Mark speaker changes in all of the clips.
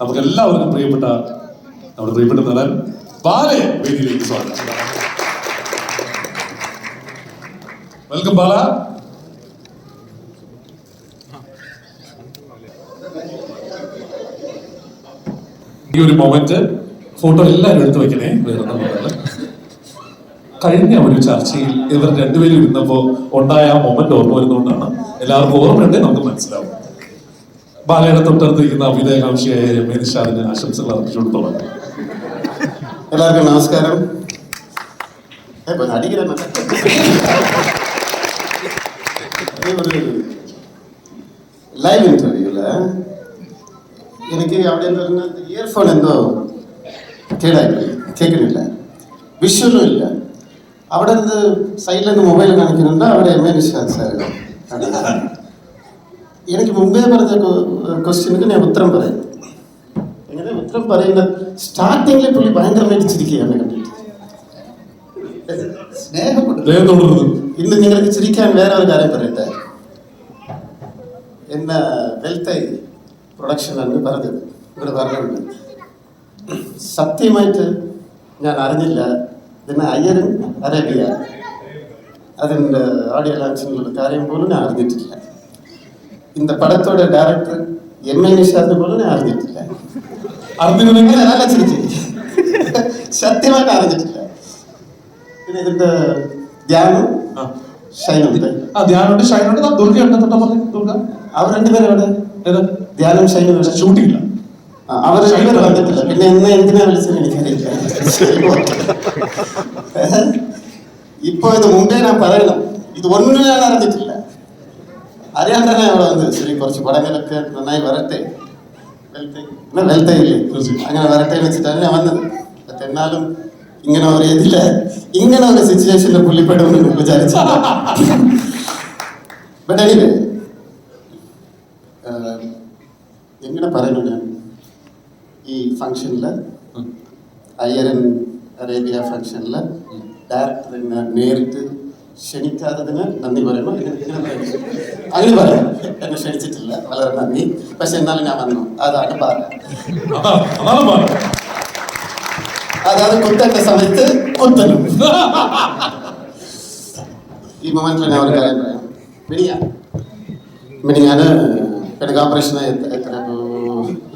Speaker 1: നമുക്ക് എല്ലാവർക്കും പ്രിയപ്പെട്ട നമ്മുടെ പ്രിയപ്പെട്ട നടൻ ബാലെ വേദിയിലേക്ക് സ്വാഗതം. വെൽക്കം ബാല. ഈ ഒരു മൊമെന്റ് ഫോട്ടോ എല്ലാവരും എടുത്തു വെക്കണേ. വേറെ. കഴിഞ്ഞ ഒരു ചർച്ചയിൽ ഇവർ രണ്ടുപേരും ഇരുന്നപ്പോ ഉണ്ടായ ആ മൊമെന്റ് ഓർമ്മ വരുന്നതുകൊണ്ടാണ് എല്ലാവർക്കും ഓർമ്മയുണ്ടെങ്കിൽ നമുക്ക് മനസ്സിലാവും. ബാലയുടെ തൊട്ടടുത്തിരിക്കുന്ന അഭിനയകാംക്ഷിയായ മേനിഷാദിന് ആശംസകൾ അർപ്പിച്ചുകൊടുത്തോളാം.
Speaker 2: എല്ലാവർക്കും നമസ്കാരം. ലൈവ് ഇന്റർവ്യൂല എനിക്ക് അവിടെ ഇയർഫോൺ എന്തോ കേടായി കേൾക്കുന്നില്ല. വിഷ്വലും ഇല്ല. അവിടെ നിന്ന് സൈഡിൽ മൊബൈൽ കാണിക്കുന്നുണ്ട്? അവിടെ എം എ നിഷാദ് സാർ എനിക്ക് മുമ്പേ പറഞ്ഞപ്പോ ക്വസ്റ്റ്യനുക്ക് ഞാൻ ഉത്തരം പറയും എങ്ങനെ ഉത്തരം പറയുന്ന സ്റ്റാർട്ടിങ്ങിൽ പുള്ളി ഭയങ്കരമായിട്ട് ചിരിക്കുകയാണ് കണ്ടിട്ട് സ്നേഹപ്പെട്ടു
Speaker 1: ദയം തുടർന്നു
Speaker 2: ഇന്ന് നിങ്ങൾക്ക് ചിരിക്കാൻ വേറെ ഒരു കാര്യം പറയട്ടെ എന്ന വെൽത്തൈ പ്രൊഡക്ഷൻ എന്ന് പറഞ്ഞത് ഇവിടെ പറഞ്ഞിട്ടുണ്ട് സത്യമായിട്ട് ഞാൻ അറിഞ്ഞില്ല പിന്നെ അയ്യരും അറേബ്യ അതിൻ്റെ ആഡിയോ ലാൻസിനുള്ള കാര്യം പോലും ഞാൻ അറിഞ്ഞിട്ടില്ല இந்த படத்தோட டைரக்டர் ಎಮ್ಮೆಣ್ಣೆ ಶಾಸ್ತ್ರ ಕೂಡ അറിഞ്ഞിട്ടില്ല.
Speaker 1: അറിഞ്ഞിരുന്നെങ്കിൽ
Speaker 2: അല്ല ചിരിച്ചു സത്യമായിട്ട് അറിഞ്ഞിട്ടില്ല. പിന്നെ ഇതിന്റെ ധ്യാനം?
Speaker 1: ആ.
Speaker 2: അവിടെ പിന്നെ എന്തിനാ ഇപ്പൊ ഇത് മുമ്പേ ഞാൻ പറയണം. ഇത് ഒന്നിനാണ് അറിഞ്ഞിട്ടില്ല. അറിയാൻ തന്നെ അവിടെ വന്ന്? ശരി കുറച്ച് പടങ്ങളൊക്കെ നന്നായി വരട്ടെ? വെൽത്തെ എന്നാ വെൽത്തെ ഇല്ലേ അങ്ങനെ വരട്ടെ എന്ന് വെച്ചിട്ടാണ് ഞാൻ വന്നത്. പക്ഷെ എന്നാലും ഇങ്ങനെ ഒരു ഇതിൽ ഇങ്ങനെ ഒരു സിറ്റുവേഷനിൽ പുള്ളിപ്പെടുമെന്ന് വിചാരിച്ചില്ല. ബട്ട് എനിവേ എങ്ങനെ പറയുന്നു ഞാൻ ഈ ഫങ്ഷനിൽ അയ്യരൻ അറേബ്യ ഫങ്ഷനിൽ ഡയറക്ടറിനെ നേരിട്ട് ക്ഷണിക്കാത്തതിന് നന്ദി പറയുന്നു ഇങ്ങനെ പറയണം. അങ്ങനെ പറയാം എന്നെ ക്ഷണിച്ചിട്ടില്ല വളരെ നന്ദി. പക്ഷെ എന്നാലും ഞാൻ വന്നു. അതാണ്
Speaker 1: ബാല
Speaker 2: അതായത് കുത്തേണ്ട സമയത്ത് കുത്തനും ഈ മൊമെന്റിൽ ഞാൻ ഒരു കാര്യം പറയാം. മിനിയാ. ഓപ്പറേഷൻ ആയി എത്ര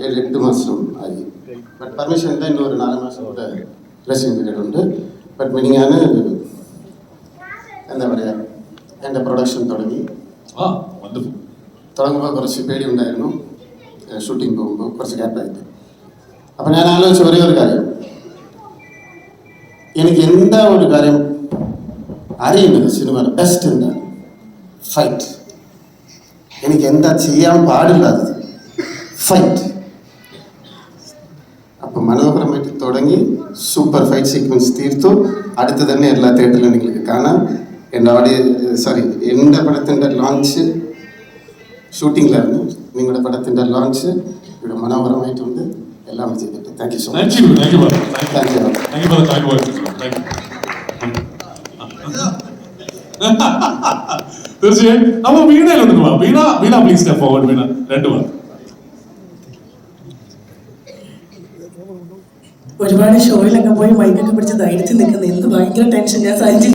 Speaker 2: ഏഴ് എട്ട് മാസം ആയി. ബട്ട് പെർമിഷൻ എന്താ ഇന്നും ഒരു നാല് മാസം കൂടെ ഡ്രസ്സിംഗ് പീരീഡ് ഉണ്ട്. ബട്ട് മിനിയാന് എന്താ പറയുക എന്റെ പ്രൊഡക്ഷൻ തുടങ്ങി. തുടങ്ങുമ്പോൾ കുറച്ച് പേടി ഉണ്ടായിരുന്നു ഷൂട്ടിംഗ് പോകുമ്പോൾ കുറച്ച് ഗ്യാപ്പായിട്ട് അപ്പം ഞാൻ ആലോചിച്ച ഒരേ ഒരു കാര്യം. എനിക്ക് എന്താ ഒരു കാര്യം അറിയുന്നത്? സിനിമയുടെ ബെസ്റ്റ് എന്താണ് ഫൈറ്റ് എനിക്ക് എന്താ ചെയ്യാൻ പാടില്ലാത്തത്? ഫൈറ്റ് അപ്പം മനോഹരമായിട്ട് തുടങ്ങി. സൂപ്പർ ഫൈറ്റ് സീക്വൻസ് തീർത്തു. അടുത്ത് തന്നെ എല്ലാ തിയേറ്ററിലും നിങ്ങൾക്ക് കാണാം. എന്റെ ഓഡിയ സോറി എന്റെ പടത്തിന്റെ ലോഞ്ച് ഷൂട്ടിങ്ങിലായിരുന്നു നിങ്ങളുടെ പടത്തിന്റെ ലോഞ്ച് ഇവിടെ മനോഹരമായിട്ടുണ്ട്. എല്ലാം ചെയ്തിട്ട്
Speaker 1: thank
Speaker 2: you
Speaker 1: so much thank you thank you
Speaker 2: thank you
Speaker 1: thank you for the time word thank you തീർച്ചയായും. നമ്മൾ വീണയിലോട്ട് പോവാം. Veena Veena please step forward Veena. രണ്ട് പേർ
Speaker 3: ഒരുപാട് ഷോയിലൊക്കെ പോയി മൈക്കൊക്കെ പിടിച്ച് ധൈര്യത്തിൽ നിൽക്കുന്നത് എന്ത് ഭയങ്കര ടെൻഷൻ ഞാൻ സഹിച്ചു